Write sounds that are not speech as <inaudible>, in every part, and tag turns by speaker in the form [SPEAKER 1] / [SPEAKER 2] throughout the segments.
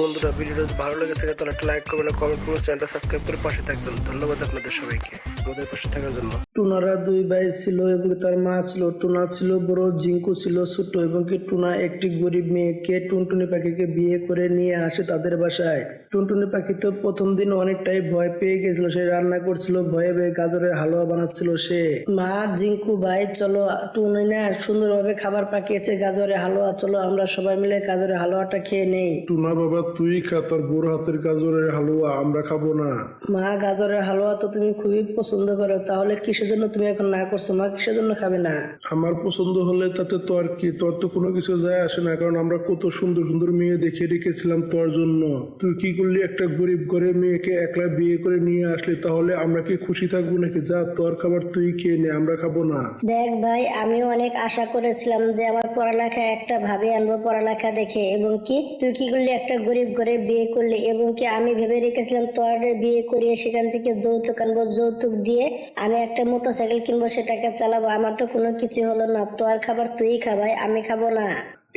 [SPEAKER 1] বন্ধুরা, ভিডিওটা ভালো লেগে থাকে, তাহলে একটা লাইক করবেন কমেন্ট করবেন, চ্যানেলটা সাবস্ক্রাইব করে পাশে থাকবেন। ধন্যবাদ আপনাদের সবাইকে। আমাদের পাশে থাকার জন্য। টুনারা দুই ভাই ছিল এবং তার মা ছিল। টুনা ছিল বড় জিঙ্কু ছিল ছোট এবং কি টুনা একটি গরিব মেয়েকে টুনটুনি পাখিকে বিয়ে করে নিয়ে আসে তাদের বাসায়। টুনটুনি পাখি তো প্রথম দিন অনেকটাই ভয় পেয়ে গেছিল। সে রান্না করছিল ভয়ে ভয়ে গাজরের হালুয়া বানাচ্ছিল সে। মা জিঙ্কু ভাই চলো টুনি না সুন্দরভাবে খাবার পাকিয়েছে গাজরের হালুয়া চলো আমরা সবাই মিলে গাজরের হালুয়াটা খেয়ে নেই।
[SPEAKER 2] টুনা বাবা তুই খা তোর বড় হাতের গাজরের হালুয়া আমরা খাব না।
[SPEAKER 1] মা গাজরের হালুয়া তো তুমি খুবই পছন্দ করো তাহলে কিসের জন্য তুমি এখন না করছ? মা কিসের জন্য খাবে না?
[SPEAKER 2] আমার পছন্দ হলে তাতে তোর কি তোর তো কোনো কিছু যায় আসে না কারণ আমরা কত সুন্দর সুন্দর মেয়ে দেখে রেখেছিলাম তোর জন্য। তুই কি করলি? একটা গরিব ঘরে মেয়েকে একলা বিয়ে করে নিয়ে আসলি তাহলে আমরা কি খুশি থাকব নাকি? যা তোর খাবার তুই খেয়ে নে আমরা খাব না।
[SPEAKER 3] দেখ ভাই আমি অনেক আশা করেছিলাম যে আমার পড়ালেখা একটা ভাবে আনব পড়ালেখা দেখে এবং কি তুই কি করলি? একটা গরিব ঘরে বিয়ে করলি এবং কি আমি ভেবে রেখেছিলাম তোর বিয়ে করিয়ে সেখান থেকে যৌতুক আনব যৌতুক দিয়ে আমি একটা মোটর সাইকেল কিনবো সেটাকে চালাবো। আমার তো কোনো কিছু হলো না। তোর খাবার তুই খাবাই আমি খাব না।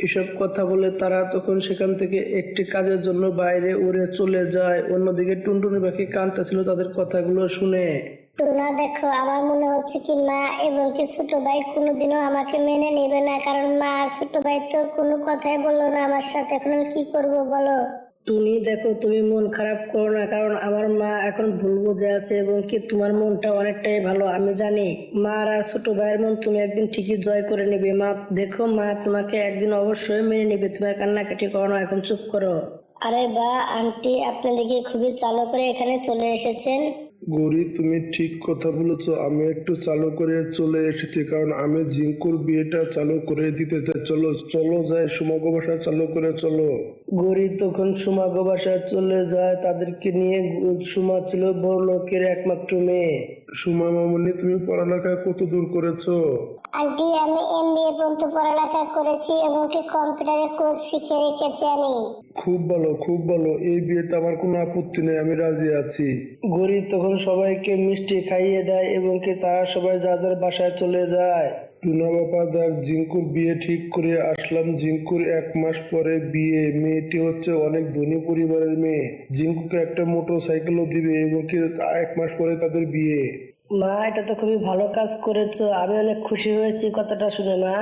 [SPEAKER 1] এসব কথা বলে তারা তখন সেখান থেকে একটি কাজের জন্য বাইরে উড়ে চলে যায়। অন্যদিকে টুনটুনি পাখি কাঁদতেছিল তাদের কথাগুলো শুনে।
[SPEAKER 3] তো না দেখো আমার মনে হচ্ছে কি মা এবং কি ছোট ভাই কোনোদিনও আমাকে মেনে নেবে না। কারণ মা আর ছোট ভাই তো কোনো কথাই বলল না আমার সাথে। এখন আমি কি করব বলো?
[SPEAKER 1] তুমি দেখো, তুমি মন খারাপ করো না, কারণ আমার মা এখন ভুল বুঝে আছে এবং কি তোমার মনটা অনেকটাই ভালো, আমি জানি। মা আর ছোট ভাইয়ের মন তুমি একদিন ঠিকই জয় করে নেবে। মা, দেখো, মা তোমাকে একদিন অবশ্যই মেনে নেবে, তোমার কান্নাকাটি করো না, এখন চুপ করো।
[SPEAKER 3] আরে বা, আন্টি আপনি দেখি খুবই চালু করে এখানে চলে এসেছেন।
[SPEAKER 2] গৌরী, তুমি ঠিক কথা বলেছ। আমি একটু চালু করে চলে এসেছি, কারণ আমি জিঙ্কুর বিয়েটা চালু করে দিতে চাই। চলো চলো যায় সুমাগ ভাষা চালু করে চলো।
[SPEAKER 1] গৌরী তখন সুমাগ বাসায় চলে যায়। তাদেরকে নিয়ে সুমা ছিল বড় লোকের একমাত্র মেয়ে।
[SPEAKER 2] সুমা মামনি তুমি পড়ালেখা কত দূর করেছ?
[SPEAKER 3] আন্টি আমি এমবিএ পর্যন্ত পড়ালেখা করেছি এবং কি কম্পিউটারে কোর্স শিখে রেখেছি আমি।
[SPEAKER 2] খুব ভালো খুব ভালো। এই বিয়েতে আমার কোনো আপত্তি নেই আমি রাজি আছি।
[SPEAKER 1] গরিব তখন সবাইকে মিষ্টি খাইয়ে দেয় এবং কি তারা সবাই যা যার বাসায় চলে যায়।
[SPEAKER 2] টুনা বাবা দেখ জিঙ্কুর বিয়ে ঠিক করে আসলাম। জিঙ্কুর এক মাস পরে বিয়ে। মেয়েটি হচ্ছে অনেক ধনী পরিবারের মেয়ে। জিঙ্কুকে একটা মোটর সাইকেলও দিবে এবং কি এক মাস পরে তাদের বিয়ে।
[SPEAKER 1] মা এটা তো খুবই ভালো কাজ করেছ। আমি অনেক খুশি হয়েছি কথাটা শুনে মা।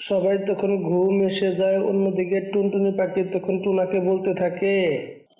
[SPEAKER 1] সবাই তখন ঘুম এসে যায় অন্যদিকে টুনটুনি পাখি তখন টুনাকে বলতে থাকে।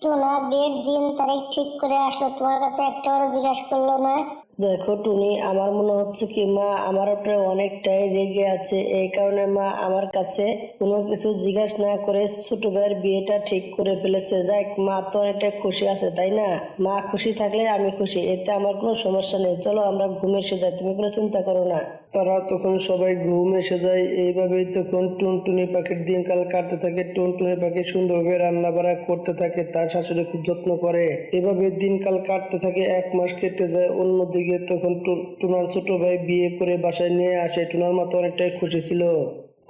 [SPEAKER 3] টুনা বিয়ের দিন তারিখ ঠিক করে আসলো। তোমার কাছে একটাবারও জিজ্ঞাসা করল না
[SPEAKER 1] দেখো টুনি, আমার মনে হচ্ছে কি মা আমার উপরে অনেকটাই রেগে আছে। এই কারণে মা আমার কাছে কোনো কিছু জিজ্ঞাসা না করে ছোট ভাইয়ের বিয়েটা ঠিক করে ফেলেছে। যাই মা তো অনেকটাই খুশি আছে, তাই না? মা খুশি থাকলে আমি খুশি, এতে আমার কোনো সমস্যা নেই। চলো আমরা ঘুমে এসে যাই, তুমি কোনো চিন্তা করো না। তারা তখন সবাই ঘুম এসে যায়। এইভাবেই তখন টুনটুনি পাখির দিনকাল কাটতে থাকে। টুনটুনি পাখি সুন্দরভাবে রান্না বাড়া করতে থাকে। তার শাশুড়ি খুব যত্ন করে। এভাবে দিনকাল কাটতে থাকে। এক মাস কেটে যায়। অন্যদিকে তখন টুনার ছোট ভাই বিয়ে করে বাসায় নিয়ে আসে। টুনার মাথা অনেকটাই খুশি ছিল।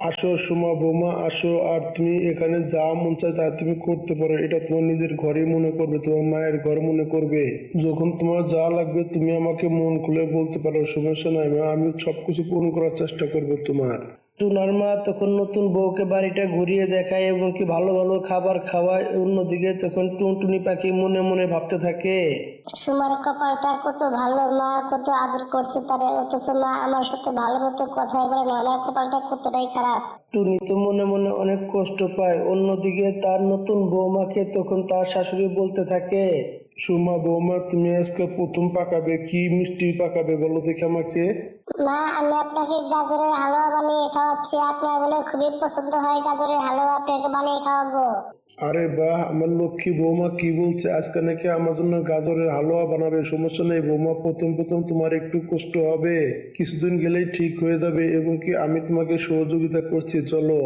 [SPEAKER 2] আসো সুমা বোমা, আসো আর তুমি এখানে যা মন চায় তা তুমি করতে পারো। এটা তোমার নিজের ঘরে মনে করবে, তোমার মায়ের ঘর মনে করবে। যখন তোমার যা লাগবে তুমি আমাকে মন খুলে বলতে পারো, সমস্যা নাই, আমি সবকিছু পূরণ করার চেষ্টা করব তোমার।
[SPEAKER 1] টুনার মা তখন নতুন বউকে বাড়িটা ঘুরিয়ে দেখায় এবং কি ভালো ভালো খাবার খাওয়ায়। অন্যদিকে তখন টুনটুনি পাখি মনে মনে ভাবতে থাকে
[SPEAKER 3] সুমার কপালটা কত ভালো মা কত আদর করছে তারে অথচ মা আমার সাথে ভালো মতো কথা বলে না আমার কপালটা কতটাই খারাপ।
[SPEAKER 1] টুনি তো মনে মনে অনেক কষ্ট পায়। অন্যদিকে তার নতুন বৌমাকে তখন তার শাশুড়ি বলতে থাকে
[SPEAKER 2] সুমা বৌমা তুমি আজকে প্রথম পাকাবে কি মিষ্টি পাকাবে বলো দেখি আমাকে?
[SPEAKER 3] মা আমি আপনাকে গাজরের হালুয়া বানিয়ে খাওয়াচ্ছি। আপনার বলে খুবই পছন্দ হয় গাজরের হালুয়া আপনাকে বানিয়ে খাওয়াবো।
[SPEAKER 2] আরে বাহ আমার লক্ষ্মী বৌমা কি বলছে? আজকে নাকি আমার জন্য গাজরের হালুয়া বানাবে সমস্যা নেই বৌমা প্রথম প্রথম তোমার একটু কষ্ট হবে। কিছুদিন গেলেই ঠিক হয়ে যাবে এবং কি আমি তোমাকে সহযোগিতা করছি চলো।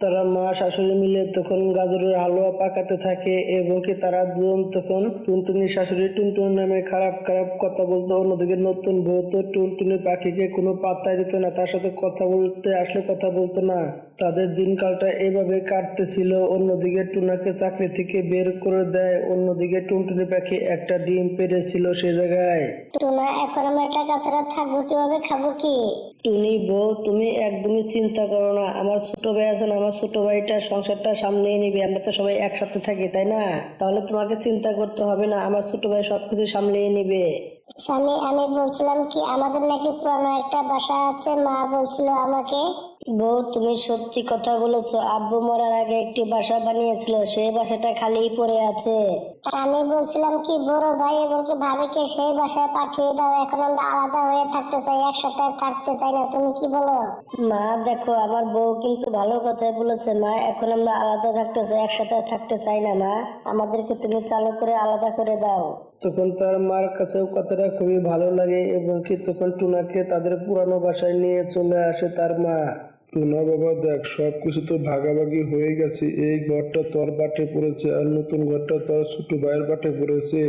[SPEAKER 1] তারা মা শাশুড়ি মিলে তখন গাজরের হালুয়া পাকাতে থাকে এবং কি তারা দুজন তখন টুনটুনির শাশুড়ি টুনটুন নামে খারাপ খারাপ কথা বলতো। অন্যদিকে নতুন বউ তো টুনটুনি পাখিকে কোনো পাত্তাই দিত না, তার সাথে কথা বলতে, আসলে কথা বলতো না। তাদের দিনকালটা এভাবে কাটতেছিল। অন্যদিকে টুনাকে চাকরি থেকে বের করে দেয়। অন্যদিকে টুনটুনি পাখি একটা ডিম পেরেছিল সে জায়গায়।
[SPEAKER 3] টুনা এখন আমরা টাকা ছাড়া থাকব কীভাবে খাব কি?
[SPEAKER 1] টুনি বউ তুমি একদমই চিন্তা করো না। আমার ছোট ভাই আছে না আমার ছোট ভাইটা সংসারটা সামনেই নিবে। আমরা তো সবাই একসাথে থাকি তাই না? তাহলে তোমাকে চিন্তা করতে হবে না আমার ছোট ভাই সবকিছু সামলিয়ে নিবে।
[SPEAKER 3] স্বামী আমি বলছিলাম কি আমাদের নাকি পুরানো একটা বাসা আছে মা বলছিল আমাকে। বউ তুমি সত্যি কথা বলেছ। আব্বু মরার আগে একটি বাসা বানিয়েছিল সেই বাসাটা খালি পড়ে আছে। আমি বলছিলাম কি বড় ভাই এবং কি ভাবিকে সেই বাসায় পাঠিয়ে দাও এখন আমরা আলাদা হয়ে থাকতে চাই একসাথে থাকতে চাই না তুমি কি বলো? মা দেখো আমার বউ কিন্তু ভালো কথাই বলেছে মা এখন আমরা আলাদা থাকতে চাই একসাথে থাকতে চাই না মা। আমাদেরকে তুমি চালু করে আলাদা করে দাও।
[SPEAKER 1] তখন তার মার কাছেও কথাটা খুবই ভালো লাগে এবং কি তখন টুনাকে তাদের পুরানো বাসায় নিয়ে চলে আসে তার মা।
[SPEAKER 2] টুনা বাবা দেখ সব কিছু তো ভাগাভাগি হয়ে গেছে। এই ঘরটা তোর বাটে পড়েছে আর নতুন ঘরটা তোর ছোট ভাইয়ের বাটে পড়েছে।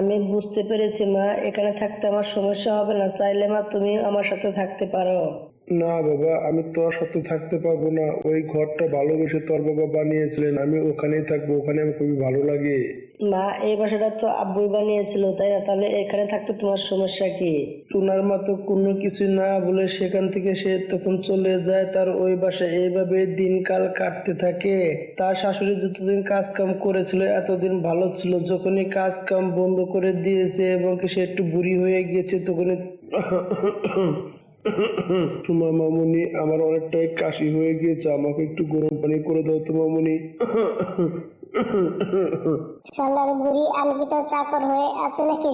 [SPEAKER 1] আমি বুঝতে পেরেছি মা, এখানে থাকতে আমার সমস্যা হবে না। চাইলে মা তুমি আমার সাথে থাকতে পারো।
[SPEAKER 2] না বাবা আমি তোর সাথে থাকতে পারব না। ওই ঘরটা ভালোবেসে তোর বাবা বানিয়েছিলেন। আমি ওখানেই থাকব। ওখানে আমার খুবই ভালো লাগে।
[SPEAKER 1] মা এই বাসাটা তো আব্বুই বানিয়েছিল তাই না? তাহলে এখানে থাকতে তোমার সমস্যা কি? টুনার মা তো কোনো কিছু না বলে সেখান থেকে সে তখন চলে যায় তার ওই বাসায়। এইভাবে দিনকাল কাটতে থাকে। তার শাশুড়ি যতদিন কাজ কাম করেছিল এতদিন ভালো ছিল। যখনই কাজ কাম বন্ধ করে দিয়েছে এবং সে একটু বুড়ি হয়ে গিয়েছে তখনই <coughs>
[SPEAKER 2] সুমা মামুনি আমার অনেকটাই কাশি হয়ে গিয়েছে আমাকে একটু গরম পানি করে দাও তো মামুনি। <coughs>
[SPEAKER 3] শালার বুড়ি আমি কি তোর চাকর হয়ে আছে নাকি?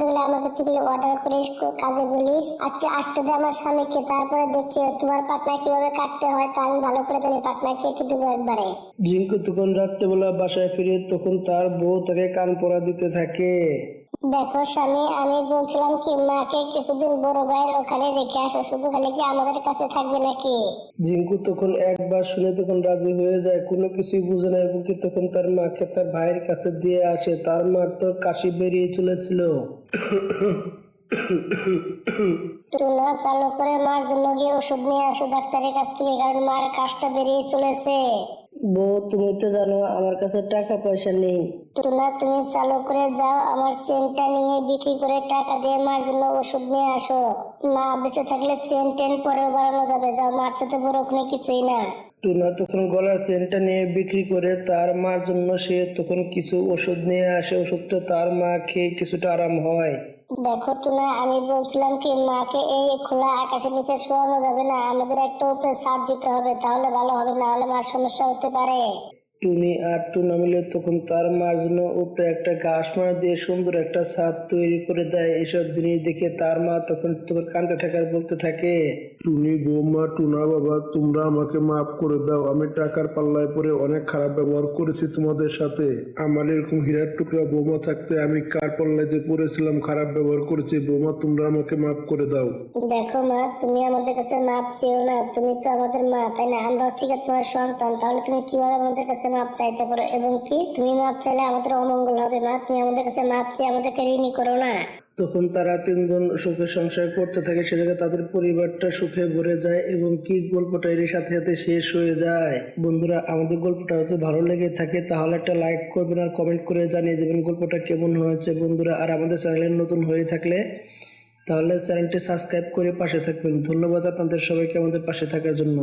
[SPEAKER 3] গেলে আমাকে তুই অর্ডার করিস কাজে বলিস। আজকে আসতে দে আমার স্বামীকে তারপরে দেখছি তোমার পাটনা কীভাবে কাটতে হয় তা আমি ভালো করে জানি পাটনা কেটে দেবো একবারে।
[SPEAKER 1] জিঙ্কু তখন রাত্রেবেলা বাসায় ফিরে তখন তার বউ তাকে কান পরা দিতে থাকে।
[SPEAKER 3] দেখো স্বামী আমি বলছিলাম কি মাকে কিছুদিন বড় ভাইয়ের ওখানে রেখে আসো শুধু খালি কি আমাদের কাছে থাকবে নাকি?
[SPEAKER 1] জিঙ্কু তখন একবার শুনে তখন রাজি হয়ে যায় কোনো কিছুই বুঝে না এবং কি তখন তার মাকে তার ভাইয়ের কাছে দিয়ে আসে। তার মার তো কাশি বেরিয়ে চলেছিল।
[SPEAKER 3] টুনা চালু করে মার জন্য গিয়ে ওষুধ নিয়ে আসো ডাক্তারের কাছ থেকে কারণ মার কাশটা বেরিয়ে চলেছে।
[SPEAKER 1] বউ তুমি তো জানো আমার কাছে টাকা পয়সা নেই।
[SPEAKER 3] টুনা তুমি চালু করে যাও আমার চেনটা নিয়ে বিক্রি করে টাকা দিয়ে মার জন্য ওষুধ নিয়ে আসো। মা বেঁচে থাকলে চেন টেন পরেও বাড়ানো যাবে যাও মার সাথে বড় ওখানে কিছুই না।
[SPEAKER 1] টুনা তখন গলার চেনটা নিয়ে বিক্রি করে তার মার জন্য সে তখন কিছু ওষুধ নিয়ে আসে ওষুধটা তার মা খেয়ে কিছুটা আরাম হয়।
[SPEAKER 3] দেখো টুনা আমি বলছিলাম কি মাকে এই খোলা আকাশের নিচে শোয়ানো যাবে না আমাদের একটা উপরে সাথ দিতে হবে তাহলে ভালো হবে না হলে মার সমস্যা হতে পারে।
[SPEAKER 1] টুনি আর টুনা মিলে তখন তার মার জন্য উপরে একটা ঘাস মার দিয়ে সুন্দর একটা ছাদ তৈরি করে দেয়। এসব জিনিস দেখে তার মা তখন তখন কাঁদতে থাকে আর বলতে থাকে
[SPEAKER 2] টুনি বৌমা টুনা বাবা তোমরা আমাকে মাফ করে দাও। আমি টাকার পাল্লায় পরে অনেক খারাপ ব্যবহার করেছি তোমাদের সাথে। আমার এরকম হীরার টুকরা বৌমা থাকতে আমি কার পাল্লায় যে পড়েছিলাম খারাপ ব্যবহার করেছি? বৌমা তোমরা আমাকে মাফ করে দাও।
[SPEAKER 3] দেখো মা তুমি আমাদের কাছে মাপ চেও না। তুমি তো আমাদের মা তাই না? আমরা ঠিক আছে তোমার সন্তান। তাহলে তুমি কীভাবে আমাদের কাছে মাপ চাইতে পারো। এবং কি? তুমি মাপ চাইলে আমাদের অমঙ্গল হবে, মা। তুমি আমাদের কাছে মাপ চেয়ে আমাদেরকে ঋণী করো না।
[SPEAKER 1] তখন তারা তিনজন সুখে সংসার করতে থাকে, সে জায়গায় তাদের পরিবারটা সুখে ভরে যায় এবং কি গল্পটা এর সাথে সাথে শেষ হয়ে যায়? বন্ধুরা, আমাদের গল্পটা হয়তো ভালো লেগে থাকে, তাহলে একটা লাইক করবেন আর কমেন্ট করে জানিয়ে দেবেন গল্পটা কেমন হয়েছে বন্ধুরা। আর আমাদের চ্যানেলে নতুন হয়ে থাকলে তাহলে চ্যানেলটি সাবস্ক্রাইব করে পাশে থাকবেন। ধন্যবাদ আপনাদের সবাইকে আমাদের পাশে থাকার জন্য।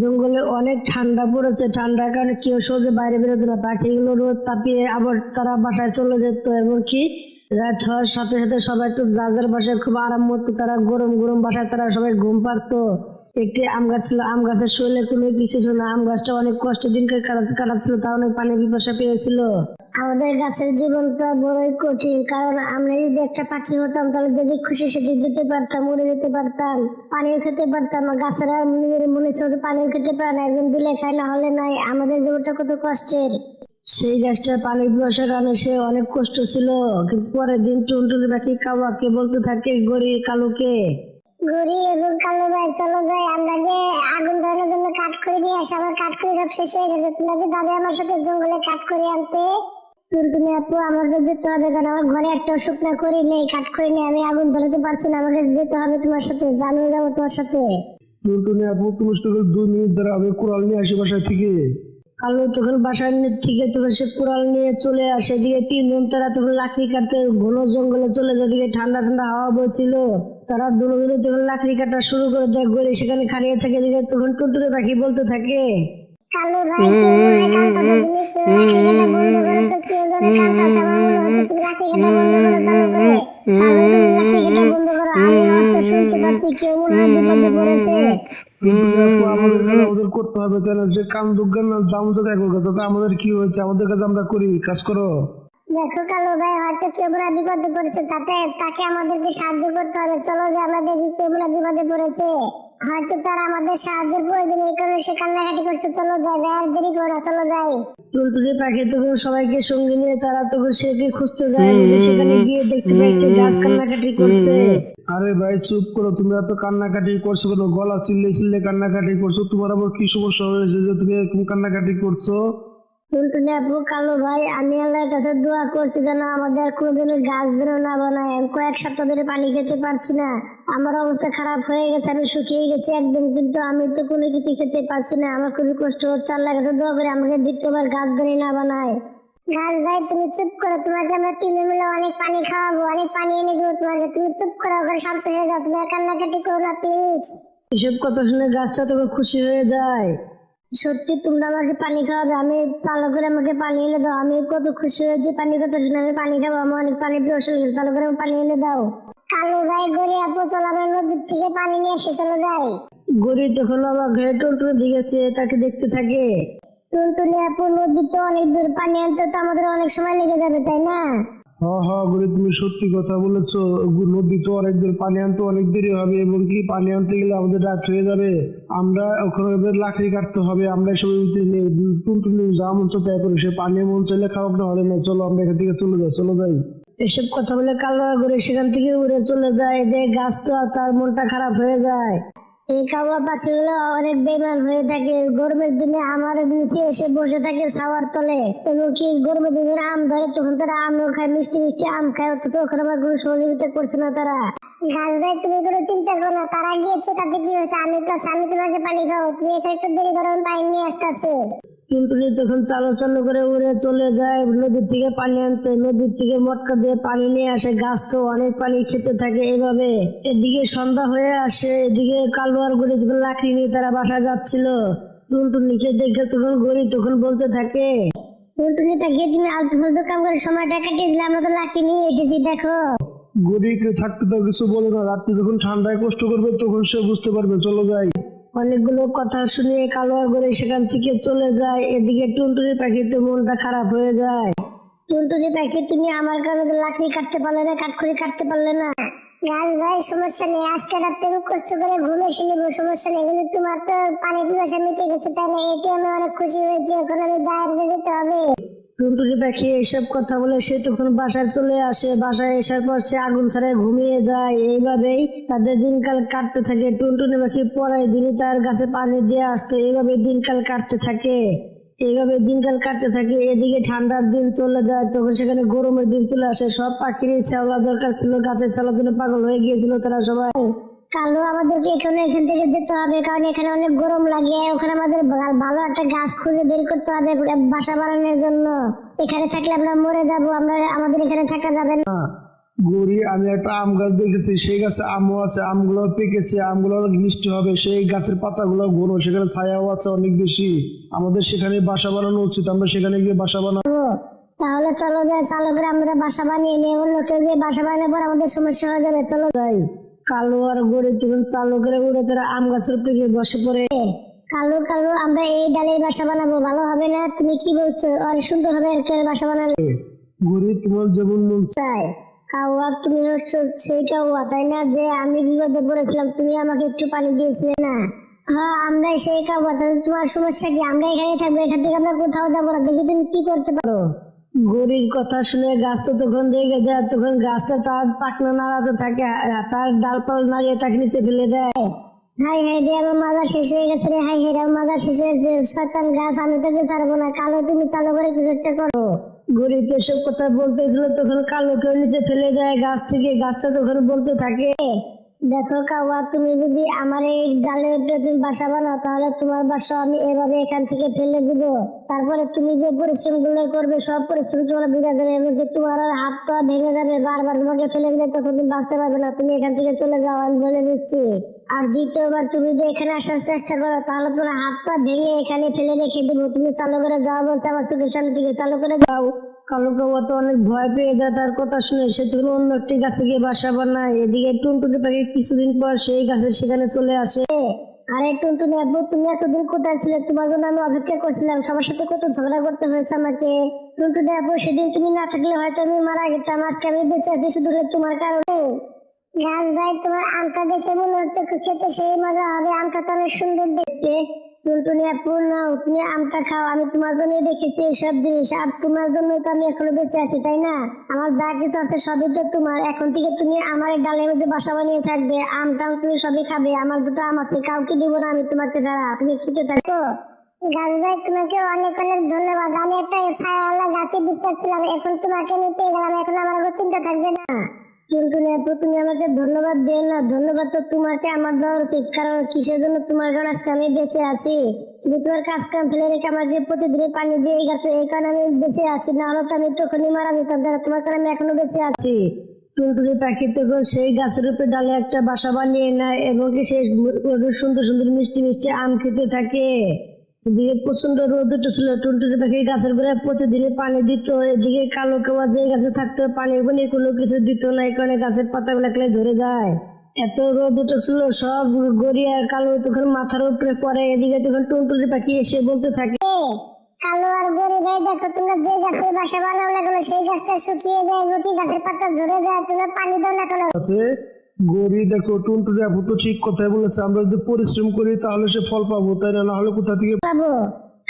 [SPEAKER 1] জঙ্গলে অনেক ঠান্ডা পড়েছে, ঠান্ডার কারণে কেউ সহজে বাইরে বেরোতো না পাখিগুলো রোদ তাপিয়ে আবার তারা বাসায় চলে যেত এবং কি রাত হওয়ার সাথে সাথে সবাই তো যার বাসায় খুব আরাম মতো তারা গরম গরম বাসায় তারা সবাই ঘুম পারতো একটি আম গাছ ছিল, আম গাছের শরীরে কোনো কিছু ছিল না, আম গাছটা অনেক কষ্ট কাটাতে কাটাচ্ছিল, তা অনেক পানি পিপাসা পেয়েছিল।
[SPEAKER 3] আমাদের গাছের জীবনটা বড়ই কঠিন। কারণ আমরা যদি একটা পাখি হতাম তাহলে যদি খুশি সেদিক যেতে পারতাম উড়ে যেতে পারতাম পানিও খেতে পারতাম গাছেরা নিজের মনে যে পানিও খেতে পারে না একদিন দিলে খায় না হলে নাই। আমাদের জীবনটা কত কষ্টের।
[SPEAKER 1] সেই গাছটা পানি পিপাসার কারণে সে অনেক কষ্ট ছিল কিন্তু পরের দিন টুনটুনি পাখি কাওয়াকে বলতে থাকে গড়ি কালুকে।
[SPEAKER 3] গড়ি এবং কালো ভাই চলো যাই আমরা যে আগুন ধরানোর জন্য কাঠ করে নিয়ে আসি আমার কাঠ করে সব শেষ হয়ে গেছে। তুমি কি যাবে আমার সাথে জঙ্গলে কাঠ করে আনতে আপু যেতে হবে কারণ আমার ঘরে একটা শুকনা করি নেই করে নেই আমি আগুন ধরাতে পারছি না আমাকে যেতে হবে তোমার সাথে তোমার সাথে
[SPEAKER 2] টুনটুনি আপু মিনিট দ্বারা আমি নিয়ে আসি থেকে
[SPEAKER 1] তখন বাসার থেকে তখন সে নিয়ে চলে আসে তিনজন তারা তখন লাকড়ি কাটতে ঘন জঙ্গলে চলে যায় এদিকে ঠান্ডা ঠান্ডা হাওয়া বইছিল তারা দুটো দুটো তখন লাকড়ি কাটা শুরু করে দেয় গড়ে সেখানে খাড়িয়ে থাকে এদিকে তখন টুনটুনি পাখি বলতে থাকে
[SPEAKER 3] কালু ভাই
[SPEAKER 2] আমাদের করতে হবে যে দেখো আমাদের কি হয়েছে? আমাদের কাছে আমরা করি কাজ করো।
[SPEAKER 3] দেখো কালু ভাই হয়তো কেউ বিপদে পড়েছে তাতে তাকে আমাদেরকে সাহায্য করতে হবে। চলো যে আমরা দেখি কেউ বিপদে পড়েছে। হয়তো তার আমাদের সাহায্যের প্রয়োজন এই কারণে সে কান্নাকাটি করছে। চলো যাই ভাই আর দেরি করো চলো যাই। টুলটুলি পাখি তখন সবাইকে সঙ্গে নিয়ে তারা তখন সেকে খুঁজতে যায়। সেখানে গিয়ে দেখতে পায় একটা গাছ কান্নাকাটি করছে।
[SPEAKER 2] আরে ভাই চুপ করো তুমি এত কান্নাকাটি করছ কেন? গলা চিল্লে চিল্লে কান্নাকাটি করছ। তোমার আবার কি সমস্যা হয়েছে যে তুমি এরকম কান্নাকাটি করছ?
[SPEAKER 3] টুনটুনি আপু কালো ভাই আমি আল্লাহর কাছে দোয়া করছি যেন আমাদের গাছ যেন না বানায়। আমি কয়েক সপ্তাহ ধরে পানি খেতে পারছি না। আমার অবস্থা খারাপ হয়ে গেছে আমি শুকিয়ে গেছি একদম কিন্তু আমি তো কোনো কিছু খেতে পারছি না। আমার খুবই কষ্ট হচ্ছে আল্লাহর কাছে দোয়া করে আমাকে দ্বিতীয়বার গাছ যেন না বানায়। গাছ ভাই তুমি চুপ করো তোমাকে আমরা তিনে মিলে অনেক পানি খাওয়াবো অনেক পানি এনে দেবো তোমাকে। তুমি চুপ করো ওখানে শান্ত হয়ে যাও তুমি আর কান্নাকাটি করো না প্লিজ এসব কথা শুনে গাছটা তোকে খুশি হয়ে যায়। সত্যি তোমরা আমাকে পানি খাওয়াবে। আমি চালু করে আমাকে পানি এনে দাও। আমি কত খুশি হয়েছি পানি কথা শুনে আমি পানি খাব। আমার অনেক পানি পিপাসা লেগেছে চালু করে আমাকে পানি এনে দাও। কালো ভাই গড়ি আপু চলো নদীর থেকে পানি নিয়ে এসে চলে যাই গড়ি তখন আমার ঘরে টুলটুল দিয়েছে তাকে দেখতে থাকে। টুলটুলি আপু নদীতে অনেক দূর পানি আনতে তো আমাদের অনেক সময় লেগে যাবে তাই না?
[SPEAKER 2] হ হ বলে তুমি সত্যি কথা নদী তো অনেক দূর পানি আনতে অনেক দেরি হবে এবং কি পানি আনতে গেলে আমাদের রাত হয়ে যাবে। আমরা ওখানে লাকড়ি কাটতে হবে, আমরা এসব টুনটুনি যা মন চায় তাই করি। সে মন চাইলে না হলে না, চলো আমরা এখান থেকে চলে যাই চলে যাই।
[SPEAKER 3] এসব কথা বলে কালো করে সেখান থেকে উড়ে চলে যায় গাছ তো তার মনটা খারাপ হয়ে যায়। এই কাওয়া পাখিগুলো অনেক বেমান হয়ে থাকে। গরমের দিনে আমার নিচে এসে বসে থাকে ছাওয়ার তলে। এবং কি গরমের দিনে আম ধরে তখন তারা আমও খায়, মিষ্টি মিষ্টি আম খায়, অথচ ওখানে আমার কোনো সহযোগিতা করছে না তারা। গাছ ভাই, তুমি কোনো চিন্তা করো না, তারা গিয়েছে, তাতে কি হয়েছে? আমি তো, আমি তোমাকে পানি খাব তুমি এখানে একটু দেরি করো পানি নিয়ে আসতেছে। টুনটুনি তখন চালো চালো করে উড়ে চলে যায় নদীর থেকে পানি আনতে নদীর থেকে মটকা দিয়ে পানি নিয়ে আসে গাছ তো অনেক পানি খেতে থাকে এইভাবে এদিকে সন্ধ্যা হয়ে আসে এদিকে কালোয়ার গড়ি তখন লাকড়ি নিয়ে তারা বাসা যাচ্ছিল টুনটুনিকে দেখে তখন গড়ি তখন বলতে থাকে টুনটুনি তাকে তুমি আলতু ফালতু কাম করে সময়টা কাটিয়ে দিলে আমরা তো লাকড়ি নিয়ে এসেছি দেখো।
[SPEAKER 2] গরিকে থাকতে তো কিছু বলে না রাত্রে যখন ঠান্ডায় কষ্ট করবে তখন সে বুঝতে পারবে চলো যাই।
[SPEAKER 3] অনেকগুলো কথা শুনিয়ে কালোয়া করে সেখান থেকে চলে যায়। এদিকে টুনটুনি পাখিতে মনটা খারাপ হয়ে যায়। টুনটুনি পাখি তুমি আমার কারণে লাকড়ি কাটতে পারলে না কাঠখড়ি কাটতে পারলে না। গাছ ভাই সমস্যা নেই। আজকে রাত্রে আমি কষ্ট করে ঘুম এসে নেব সমস্যা নেই। কিন্তু তোমার তো পানি পিপাসা মিটে গেছে তাই না? এটি আমি অনেক খুশি হয়েছি। এখন আমি বাইরে যেতে হবে। টুনটুনি পাখি এইসব কথা বলে সে তখন বাসায় চলে আসে। বাসায় আসার পর সে আগুন ছাড়ায় ঘুমিয়ে যায়। এইভাবেই তাদের দিনকাল কাটতে থাকে। টুনটুনি পাখি পরের দিনই তার গাছে পানি দিয়ে আসতো। এইভাবে দিনকাল কাটতে থাকে। এইভাবে দিনকাল কাটতে থাকে। এদিকে ঠান্ডার দিন চলে যায়। তখন সেখানে গরমের দিন চলে আসে। সব পাখির ছাওলা দরকার ছিল। গাছের ছাওলার জন্য পাগল হয়ে গিয়েছিল। তারা সবাই কালো আমাদেরকে এখানে এখান থেকে যেতে হবে কারণ এখানে অনেক গরম লাগে। ওখানে আমাদের ভালো একটা গাছ খুঁজে বের করতে হবে বাসা বানানোর জন্য। এখানে থাকলে আমরা মরে যাব আমরা আমাদের এখানে থাকা যাবে না।
[SPEAKER 2] গড়ি আমি একটা আম গাছ দেখেছি সেই গাছে আমও আছে আমগুলো পেকেছে আমগুলো অনেক মিষ্টি হবে সেই গাছের পাতাগুলো ঘন সেখানে ছায়াও আছে অনেক বেশি। আমাদের সেখানে বাসা বানানো উচিত আমরা সেখানে গিয়ে বাসা বানাবো
[SPEAKER 3] তাহলে চলো যাই চালু করে আমরা বাসা বানিয়ে নিয়ে অন্য কেউ গিয়ে বাসা বানানোর পর আমাদের সমস্যা হয়ে যাবে চলো। যাই কালো আর গড়ি তখন চালু করে উড়ে তারা আম গাছের উপরে গিয়ে বসে পড়ে। কালো কালো আমরা এই ডালে বাসা বানাবো। ভালো হবে না? তুমি কি বলছো? অনেক সুন্দর হবে এর বাসা বানালে?
[SPEAKER 2] গড়ি তোমার যেমন মন
[SPEAKER 3] চাই কাউয়া তুমি হচ্ছে সেই কাউয়া তাই না? যে আমি বিপদে পড়েছিলাম তুমি আমাকে একটু পানি দিয়েছিলে না? হ্যাঁ আমরাই সেই কাউয়া তাহলে তোমার সমস্যা কি? আমরা এখানে থাকব। এখান থেকে আমরা কোথাও যাব না। দেখি তুমি কি করতে পারো। গরির কথা শুনে গাছ তো তখন রেগে যায় তখন গাছটা তার পাকনা নাড়াতে থাকে তার ডালপাল নাড়িয়ে তাকে নিচে ফেলে দেয়। হাই হাই রে আমার মাজা শেষ হয়ে গেছে রে হাই হাই রে আমার মাজা শেষ শয়তান গাছ আমি তোকে ছাড়বো না কালো তুমি চালু করে কিছু একটা করো। গরিতে সব কথা বলতেছিল তখন কালোকে নিচে ফেলে দেয় গাছ থেকে গাছটা তখন বলতে থাকে। দেখো কাওয়া, তুমি যদি আমার এই ডালে তুমি বাসা বানাও, তাহলে তোমার বাসা আমি এভাবে এখান থেকে ফেলে দিব। তারপরে তুমি যে পরিশ্রমগুলো করবে, সব পরিশ্রম তোমার বিদা দেবে এবং কি তোমার হাত পা ভেঙে যাবে, বারবার তোমাকে ফেলে দিলে তখন তুমি বাঁচতে পারবে না। তুমি এখান থেকে চলে যাও, আমি বলে দিচ্ছি। আর দ্বিতীয়বার তুমি যদি এখানে আসার চেষ্টা করো, তাহলে তোমার হাত পা ভেঙে এখানে ফেলে রেখে দেবো। তুমি চালু করে যাও বলছে, আমার চোখের সামনে থেকে চালু করে যাও।
[SPEAKER 1] কালো কাবা তো অনেক ভয় পেয়ে যায় তার কথা শুনে সে তখন অন্য একটি গাছে গিয়ে বাসা বানায় এদিকে টুনটুনি পাখি কিছুদিন পর সেই গাছের সেখানে চলে আসে।
[SPEAKER 3] আরে টুনটুনি আব্বু তুমি এতদিন কোথায় ছিলে? তোমার জন্য আমি অপেক্ষা করছিলাম। সবার সাথে কত ঝগড়া করতে হয়েছে আমাকে। টুনটুনি আব্বু সেদিন তুমি না থাকলে হয়তো আমি মারা যেতাম। আজকে আমি বেঁচে আছি শুধু তোমার কারণে। গাছ ভাই তোমার আমটা দেখে মনে হচ্ছে খেতে সেই মজা হবে। আমটা তো অনেক সুন্দর দেখতে। টুনটুনি নাও তুমি আমটা খাও, আমি তোমার জন্য দেখেছি জিনিস। আর তোমার জন্য তো আমি এখনও বেঁচে আছি, তাই না? আমার যা কিছু আছে সবই তো তোমার। এখন থেকে তুমি আমার ডালের মধ্যে বাসা বানিয়ে থাকবে তুমি সবই খাবে। আমার দুটো আম আছে, কাউকে দিব না আমি তোমাকে ছাড়া। তুমি খেতে থাকো। আমি একটা ছায়াওয়ালা গাছে বিশ্বাস ছিলাম, এখন তোমাকে নিতে গেলাম, এখন আমার চিন্তা থাকবে না। তুমি আমাকে ধন্যবাদ দিও না। ধন্যবাদ তো তোমাকে, আমার উচিত। কারণ কিসের জন্য তোমার কারণ আজকে আমি বেঁচে আছি? তুমি তোমার কাজ কাম ফেলে রেখে আমাকে প্রতিদিন পানি দিয়ে গেছো, এই কারণে আমি বেঁচে আছি। না হলে তো আমি তখনই মারা যেতাম। তোমার কারণে আমি এখনও বেঁচে আছি।
[SPEAKER 1] টুনটুনি পাখি সেই গাছের উপরে ডালে একটা বাসা বানিয়ে নেয় এবং কি সে সুন্দর সুন্দর মিষ্টি মিষ্টি আম খেতে থাকে। এদিকে প্রচণ্ড রোদ উঠেছিল টুনটুনি পাখি গাছের গোড়ায় প্রতিদিনই পানি দিত এদিকে কালো কেওয়া যে গাছে থাকতো পানি বনি কোনো কিছু দিত না এই কারণে গাছের পাতাগুলো একলে ঝরে যায়। এত রোদ উঠেছিল সব গড়িয়া কালো তখন মাথার উপরে পড়ে এদিকে তখন টুনটুনি পাখি এসে বলতে থাকে
[SPEAKER 3] কালো আর গরিব ভাই দেখো তোমরা যে গাছের বাসা বানাও না কেন সেই গাছটা শুকিয়ে যায় গতি গাছের পাতা ঝরে যায় তোমরা পানি দাও না কেন?
[SPEAKER 2] আছে গড়ি দেখো, টুনটুনি আপু তো ঠিক কথাই বলেছে, আমরা যদি পরিশ্রম করি তাহলে সে ফল পাবো, তাই না? নাহলে কোথা থেকে
[SPEAKER 3] পাবো?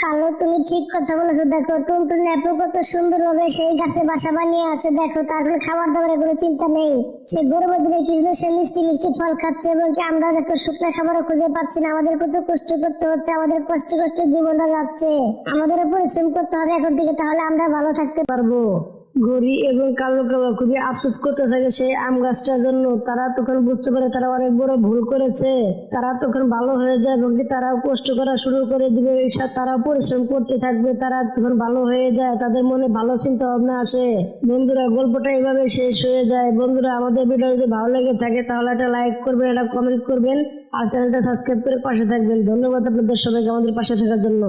[SPEAKER 3] কালো তুমি ঠিক কথা বলেছ, দেখো, টুনটুনি আপু কত সুন্দর ভাবে সেই গাছে বাসা বানিয়ে আছে, দেখো, তার কোনো খাবার দাবারের কোনো চিন্তা নেই। সে গরুর দিনে কিন্তু সে মিষ্টি মিষ্টি ফল খাচ্ছে এবং কি আমরা দেখো, শুকনো খাবারও খুঁজে পাচ্ছি না। আমাদের কত কষ্ট করতে হচ্ছে, আমাদের কষ্ট কষ্ট জীবনটা যাচ্ছে। আমাদেরও পরিশ্রম করতে হবে এখন থেকে, তাহলে আমরা ভালো থাকতে
[SPEAKER 1] পারব। গরি এবং কালো কালো খুবই আফসোস করতে থাকে সেই আম গাছটার জন্য। তারা তখন বুঝতে পারে তারা অনেক বড় ভুল করেছে। তারা তখন ভালো হয়ে যায় এবং তারাও কষ্ট করা শুরু করে দিবে। তারাও পরিশ্রম করতে থাকবে। তারা তখন ভালো হয়ে যায়। তাদের মনে ভালো চিন্তা ভাবনা আসে। বন্ধুরা, গল্পটা এইভাবে শেষ হয়ে যায়। বন্ধুরা, আমাদের ভিডিও যদি ভালো লেগে থাকে তাহলে একটা লাইক করবেন, একটা কমেন্ট করবেন। আর চ্যানেলটা সাবস্ক্রাইব করে পাশে থাকবেন। ধন্যবাদ আপনাদের সবাইকে আমাদের পাশে থাকার জন্য।